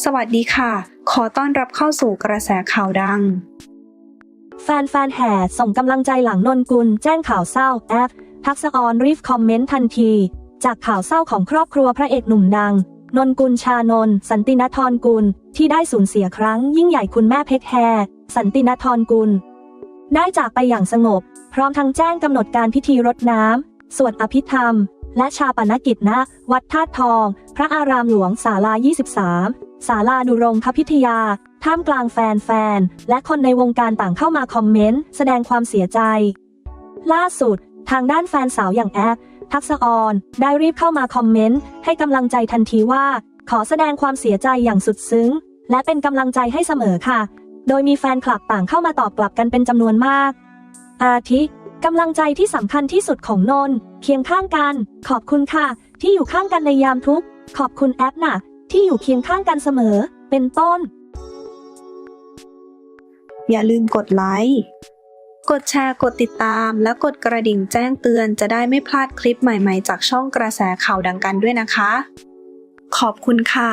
สวัสดีค่ะ ขอต้อนรับเข้าสู่กระแสข่าวดัง แฟนๆแห่ส่งกำลังใจหลังนนกุล แจ้งข่าวเศร้าแอฟทักษออนรีบคอมเมนต์ทันที จากข่าวเศร้าของครอบครัวพระเอกหนุ่มดัง นนกุลชานนสันตินทรกุล ที่ได้สูญเสียครั้งยิ่งใหญ่คุณแม่เพชรแฮสันตินทรกุล ได้จากไปอย่างสงบ พร้อมทั้งแจ้งกำหนดการพิธีรดน้ำสวดอภิธรรม และชาปนกิจณวัดธาตุทอง พระอารามหลวงศาลา 23 ศาลาดุรงคพิทยา ท่ามกลางแฟนๆ และคนในวงการต่างเข้ามาคอมเมนต์ แสดงความเสียใจ ล่าสุด ทางด้านแฟนสาวอย่างแอปทักษออน ได้รีบเข้ามาคอมเมนต์ ให้กำลังใจทันทีว่า ขอแสดงความเสียใจอย่างสุดซึ้ง และเป็นกำลังใจให้เสมอค่ะ โดยมีแฟนคลับต่างเข้ามาตอบกลับกันเป็นจำนวนมาก อาทิกำลังใจที่สำคัญที่สุดของนนเคียงข้างกัน ขอบคุณค่ะ ที่อยู่ข้างกันในยามทุกข์ขอบคุณแอปน่ะ ที่อยู่เคียงข้างกันเสมอ เป็นต้น อย่าลืมกดไลค์ กดแชร์ กดติดตาม และกดกระดิ่งแจ้งเตือนจะได้ไม่พลาดคลิปใหม่ๆ จากช่องกระแสข่าวดังกันด้วยนะคะ ขอบคุณค่ะ